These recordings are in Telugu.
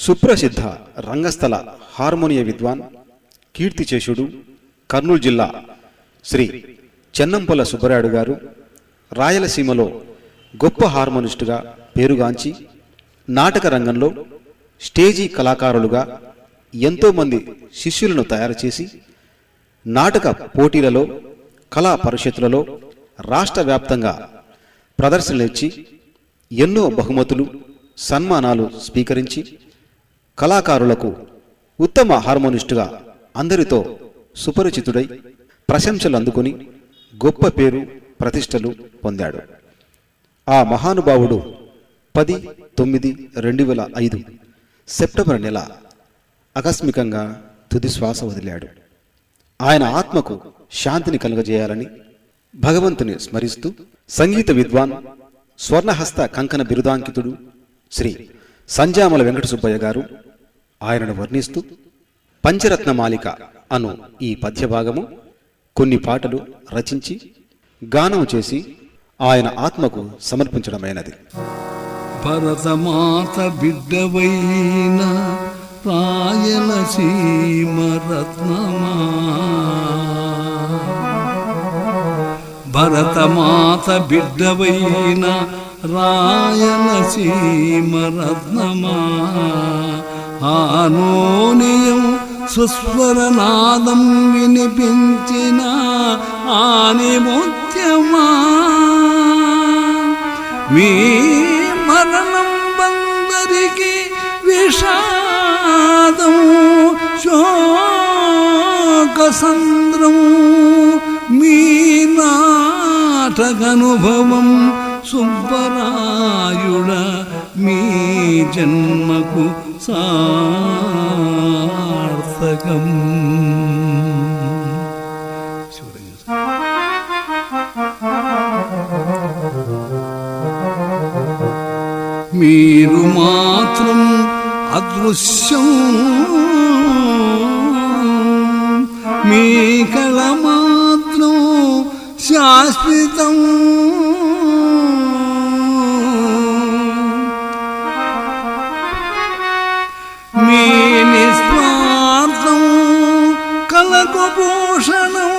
సుప్రసిద్ధ రంగస్థల హార్మోనియ విద్వాన్ కీర్తిచేషుడు కర్నూలు జిల్లా శ్రీ చెన్నంపల్ల సుబ్బరాయుడు గారు రాయలసీమలో గొప్ప హార్మోనిస్టుగా పేరుగాంచి నాటక రంగంలో స్టేజీ కళాకారులుగా ఎంతోమంది శిష్యులను తయారు చేసి నాటక పోటీలలో కళా పరిషత్తులలో రాష్ట్ర వ్యాప్తంగా ప్రదర్శనలిచ్చి ఎన్నో బహుమతులు సన్మానాలు స్వీకరించి కళాకారులకు ఉత్తమ హార్మోనిస్టుగా అందరితో సుపరిచితుడై ప్రశంసలు అందుకొని గొప్ప పేరు ప్రతిష్టలు పొందాడు. ఆ మహానుభావుడు పది తొమ్మిది రెండు వేల ఐదు సెప్టెంబర్ నెల ఆకస్మికంగా తుది శ్వాస వదిలాడు. ఆయన ఆత్మకు శాంతిని కలుగజేయాలని భగవంతుని స్మరిస్తూ సంగీత విద్వాన్ స్వర్ణహస్త కంకణ బిరుదాంకితుడు శ్రీ సంజామల వెంకట సుబ్బయ్య గారు ఆయనను వర్ణిస్తూ పంచరత్నమాలిక అను ఈ పద్యభాగము కొన్ని పాటలు రచించి గానం చేసి ఆయన ఆత్మకు సమర్పించడమైనది. భరతమాత బిడ్డవైన రాయలసీమ రత్నమా భరతమాత బిడ్డవైన రాయలసీమ రత్నమా ఆనోనియం సుస్వరనాదం వినిపించిన ఆని ముత్యమా మీ మరణం బందరికి విషాదం శోకసంద్రం మీ నాటకనుభవం సుబ్బరాయుడ మీ జన్మకు సార్థకం. మీరు మాత్రం అదృశ్యం. మీ కళ మాత్రం శాశ్వతం. కలకు భూషణం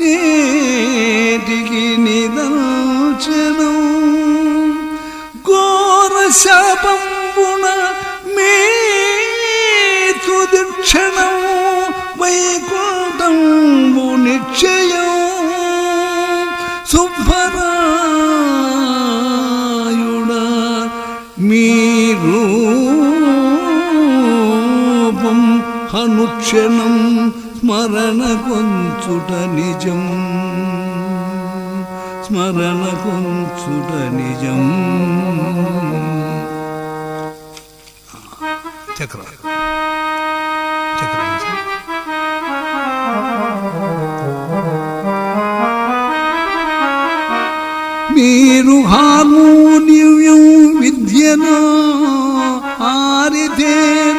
నేటికి నిదర్శనం. ఘోర శాపంబున మీ తుది వైకుంఠంబు నిక్షయం శుభరాయుడ మీరు అనుక్షణం స్మరణ కొంచుట నిజం. స్మరణ కొంచుట నిజం. చక్రం చక్రం మీరు హార్మోనియం విద్యను ఆరితేరగా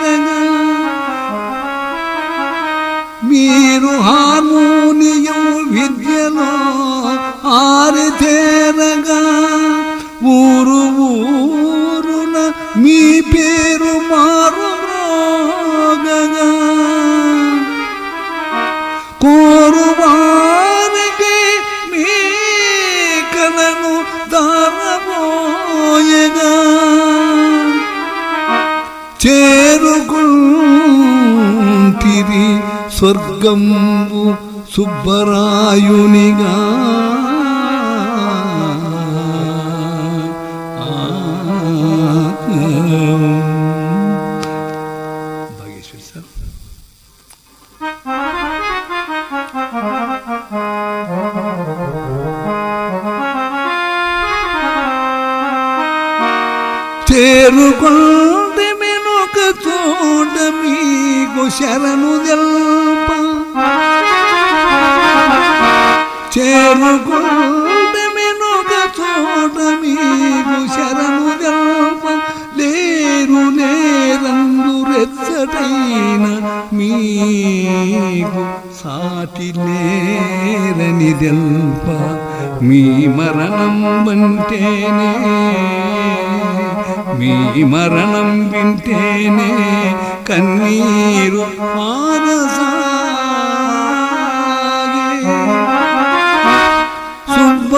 స్వర్గంబు సుబ్బరాయునిగా. భాగేశ్వరి సార్. చేరుకుంటే మెనుక చోట మీకు శరణు తెల్ప చేరుకుంటే చోట మీకు శరణు తెల్ప లేరు లేరందు రెచ్చటైన మీకు సాటి లేరని దెల్ప మీ మరణం వంటేనే మీ మరణం వింటేనే కన్నీరు మానసా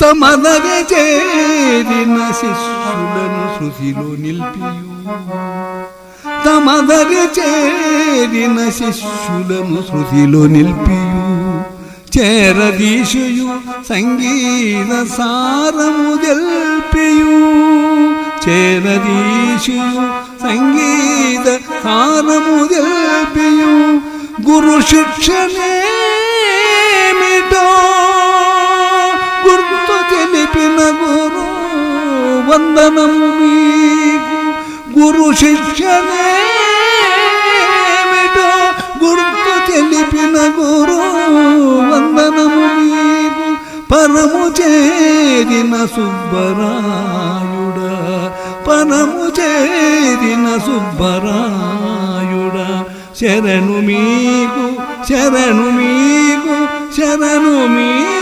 తమదగ చేరిన శిష్యులను శృతిలో నిలిపియు తమదగ చేరిన శిష్యులను శృతిలో నిలిపియు చేరదీశయు సంగీత సారము తెల్పియు చేరదీశయు సంగీత సారము తెల్పియు వందనము మీకు గురు శిక్షణేమిటో గుర్తు తెలిపిన గురు వందనము మీకు పరము చేరిన సుబ్బరాయుడ పరము చేరిన సుబ్బరాయుడ శరణు మీకు శరణు మీకు శరణు మీకు